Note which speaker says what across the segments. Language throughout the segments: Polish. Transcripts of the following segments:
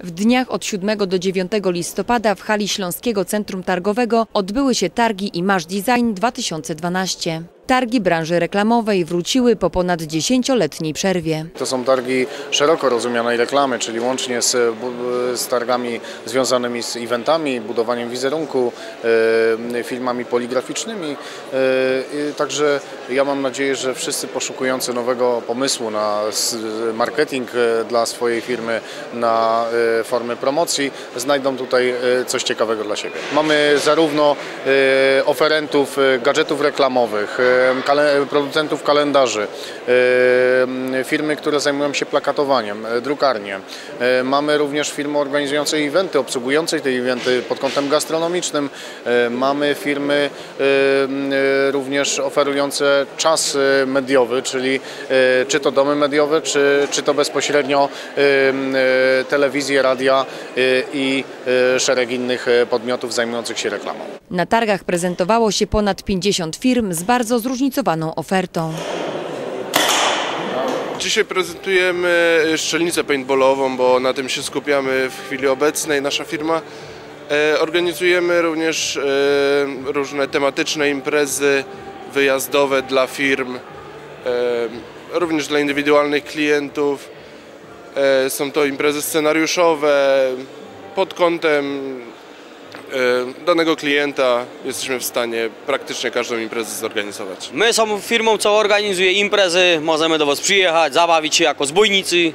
Speaker 1: W dniach od 7 do 9 listopada w hali Śląskiego Centrum Targowego odbyły się targi Image Design 2012. Targi branży reklamowej wróciły po ponad dziesięcioletniej przerwie.
Speaker 2: To są targi szeroko rozumianej reklamy, czyli łącznie z, z targami związanymi z eventami, budowaniem wizerunku, e, filmami poligraficznymi. E, Także ja mam nadzieję, że wszyscy poszukujący nowego pomysłu na marketing e, dla swojej firmy, na formy promocji, znajdą tutaj coś ciekawego dla siebie. Mamy zarówno oferentów gadżetów reklamowych, producentów kalendarzy, firmy, które zajmują się plakatowaniem, e, drukarnie. E, Mamy również firmy organizujące eventy, obsługujące te eventy pod kątem gastronomicznym. E, Mamy firmy również oferujące czas mediowy, czyli czy to domy mediowe, czy, czy to bezpośrednio telewizje, radia i szereg innych podmiotów zajmujących się reklamą.
Speaker 1: Na targach prezentowało się ponad 50 firm z bardzo zróżnicowaną ofertą.
Speaker 3: Dzisiaj prezentujemy szczelnicę paintballową, bo na tym się skupiamy w chwili obecnej, nasza firma. E, Organizujemy również e, różne tematyczne imprezy wyjazdowe dla firm, e, również dla indywidualnych klientów. E, Są to imprezy scenariuszowe pod kątem e, danego klienta. Jesteśmy w stanie praktycznie każdą imprezę zorganizować.
Speaker 4: My są firmą, co organizuje imprezy, możemy do Was przyjechać, zabawić się jako zbójnicy,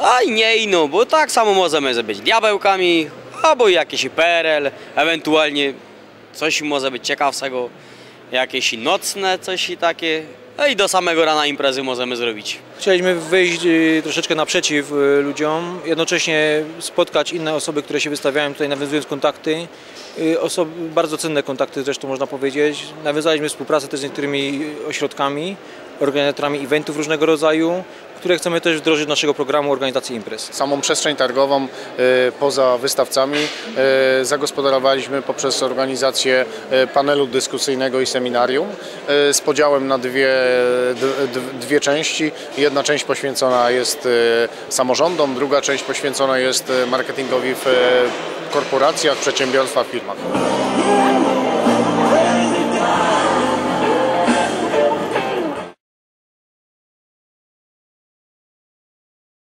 Speaker 4: a nie ino, bo tak samo możemy być diabełkami, albo jakieś PRL, ewentualnie coś może być ciekawszego, jakieś nocne coś i takie, i do samego rana imprezy możemy zrobić.
Speaker 5: Chcieliśmy wyjść y, troszeczkę naprzeciw y, ludziom, jednocześnie spotkać inne osoby, które się wystawiają tutaj, nawiązując kontakty. Y, Osoby, bardzo cenne kontakty zresztą można powiedzieć. Nawiązaliśmy współpracę też z niektórymi ośrodkami, organizatorami eventów różnego rodzaju, które chcemy też wdrożyć do naszego programu organizacji imprez.
Speaker 2: Samą przestrzeń targową poza wystawcami zagospodarowaliśmy poprzez organizację panelu dyskusyjnego i seminarium z podziałem na dwie, dwie części. Jedna część poświęcona jest e, samorządom, druga część poświęcona jest e, marketingowi w e, korporacjach, przedsiębiorstwach, firmach.